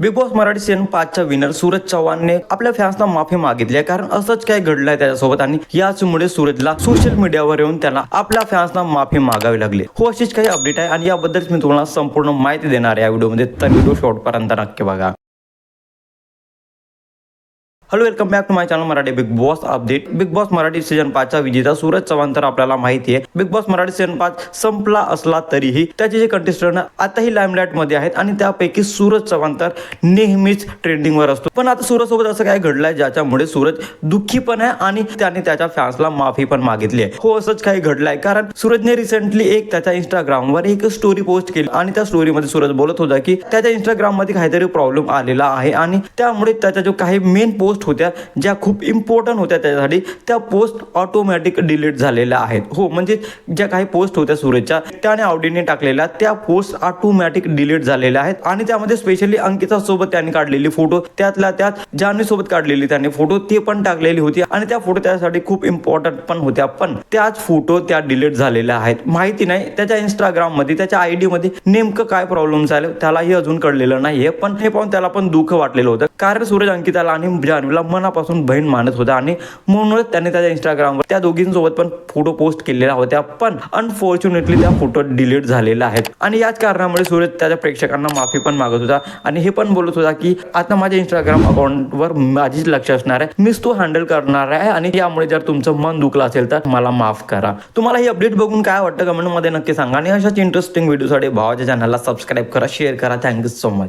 Big Boss Marathi season पाचच्या winner Suraj चव्हाणने आपल्या फॅन्सना माफी मागितली आहे कारण असंच काय घडलंय त्याच्यासोबत आणि याचमुळे सूरजला सोशल मीडियावर येऊन त्याला आपल्या फॅन्सना माफी मागावी लागली. हो अशीच काही अपडेट आहे आणि याबद्दल मी तुम्हाला संपूर्ण माहिती देणार आहे या व्हिडिओमध्ये तर व्हिडिओ शॉर्टपर्यंत नक्की बघा. Hello welcome back to my channel Marathi Bigg Boss update Bigg Boss Marathi season पाचचा विजेता सूरज चव्हाण तर आपल्याला माहिती आहे बिग बॉस मराठी सीझन पाच संपला असला तरीही त्याचे जे कंटेस्टंट आताही लाईमलाईटमध्ये आहेत आणि त्यापैकी सूरज चव्हाण तर नेहमीच ट्रेंडिंगवर असतो. पण आता सूरज सोबत असं काय घडलंय ज्याच्यामुळे सूरज दुःखी पण आहे आणि त्याने त्याच्या फॅन्सला माफी पण मागितली आहे. हो असंच काही घडलंय. कारण सूरजने रिसेंटली एक त्याच्या इंस्टाग्रामवर एक स्टोरी पोस्ट केली आणि त्या स्टोरीमध्ये सूरज बोलत होता की त्याच्या इंस्टाग्राममध्ये काहीतरी प्रॉब्लेम आलेला आहे आणि त्यामुळे त्याचा जो काही मेन पोस्ट होत्या ज्या खूप इम्पॉर्टंट होत्या त्यासाठी. त्या पोस्ट ऑटोमॅटिक डिलीट झालेल्या आहेत. हो म्हणजे ज्या काही पोस्ट होत्या सूरजच्या त्याने आवडीने टाकलेल्या त्या पोस्ट ऑटोमॅटिक डिलीट झालेल्या आहेत. आणि त्यामध्ये स्पेशली अंकिता सोबत त्यांनी काढलेली फोटो त्यातल्या त्यात जानवी सोबत काढलेली त्याने फोटो ते पण टाकलेली होती. आणि त्या फोटो त्यासाठी खूप इम्पॉर्टंट पण होत्या. पण त्याच फोटो त्या डिलीट झालेल्या आहेत. माहिती नाही त्याच्या इंस्टाग्राममध्ये त्याच्या आयडी मध्ये नेमकं काय प्रॉब्लेम झाले त्यालाही अजून कळलेलं नाहीये. पण हे पाहून त्याला पण दुःख वाटलेलं होतं. कारण सूरज अंकिताला आणि जान्हवीला मनापासून बहीण मानत होता आणि म्हणूनच त्याने त्याच्या इंस्टाग्रामवर त्या दोघींसोबत पण फोटो पोस्ट केलेल्या होत्या पण अनफॉर्च्युनेटली त्या फोटो डिलीट झालेल्या आहेत आणि याच कारणामुळे सूरज त्याच्या प्रेक्षकांना माफी पण मागत होता आणि हे पण बोलत होता की आता माझ्या इंस्टाग्राम अकाउंटवर माझीच लक्ष असणार आहे. मीच तो हँडल करणार आहे आणि यामुळे जर तुमचं मन दुखलं असेल तर मला माफ करा. तुम्हाला ही अपडेट बघून काय वाटतं? कमेंटमध्ये नक्की सांगा आणि अशाच इंटरेस्टिंग व्हिडिओसाठी भावाच्या चॅनलला सबस्क्राईब करा शेअर करा. Thank you so much